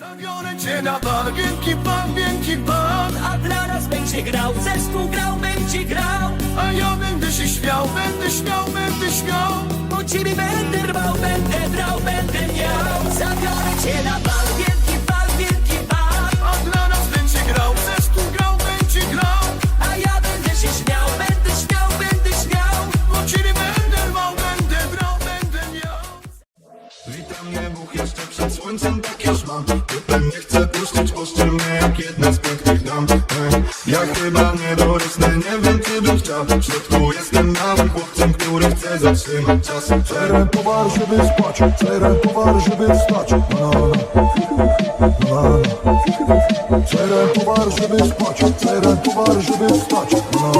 Zabiorę cię na bal, wielki pan, wielki pan A dla nas będzie grał, zespół grał, będzie grał. A ja będę się śmiał, będę śmiał, będę śmiał. Po ciebie będę rwał, będę brał, będę miał. Zabiorę cię na bal, nie chcę puścić, puszczy mnie jak jedna z pięknych dam Ja chyba nie dorosnę, nie wiem czy bym chciał W środku jestem małym chłopcem, który chce zatrzymać czas Czerem towar, żeby spać, czerem towar, żeby wstać. Na, na. Czerem towar, żeby spać, czerem towar, żeby wstać. Na.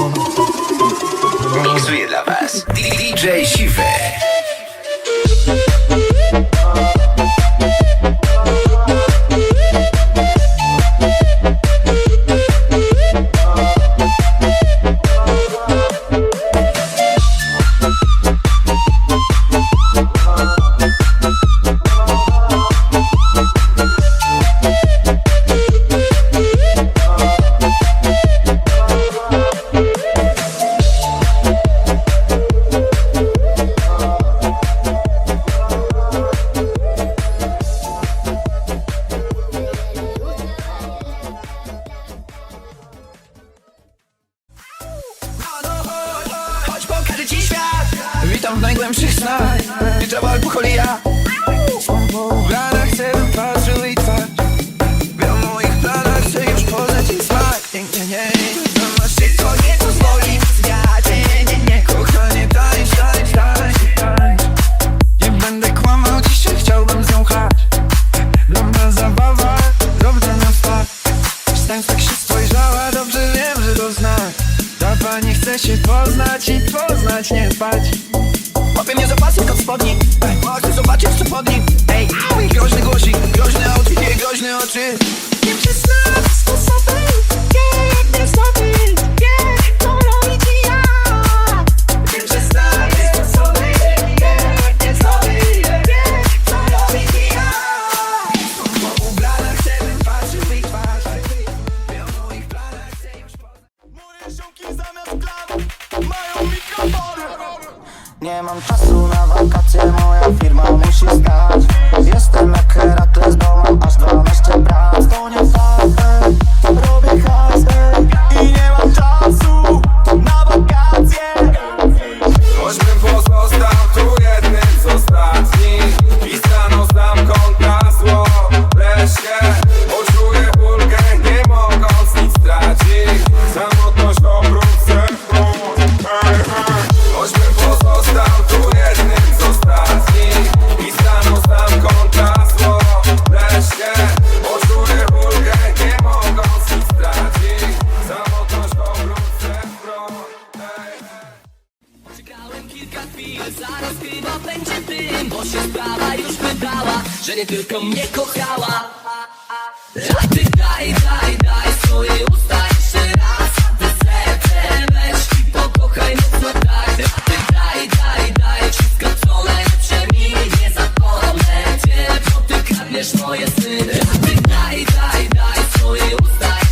Miksuje dla Was DJ Siwe. Witam w najgłębszych snach Wieczał alkoholia. W planach chcę bym i twarz. W moich planach już poznać i smak Nie, nie, nie. Masz tylko nie pozwoli. Zwiać Nie, nie, nie. Kochanie, tańcz, tańcz, tańcz, tańcz Nie będę kłamał, dzisiaj chciałbym z nią zabawa, dobrze nam spać. Wstań tak się spojrzała, dobrze wiem, że to znak. Ta pani chce się poznać i poznać, nie spać Łapie mnie za pasy kot spodni chcę zobaczyć co pod nim. Ej, groźny głosik, groźne outfit, nie groźne oczy Nie mam czasu na wakacje, moja firma musi stać kilka chwil, zaraz chyba będzie tym Bo się sprawa już wydała, że nie tylko mnie kochała. A ty daj, daj, daj swoje usta jeszcze raz Ty serce weź i pokochaj mocno tak. A ty daj, daj, daj wszystko co najlepsze mi Nie zapomnę cię, bo ty kradniesz moje sny A ty daj, daj, daj swoje usta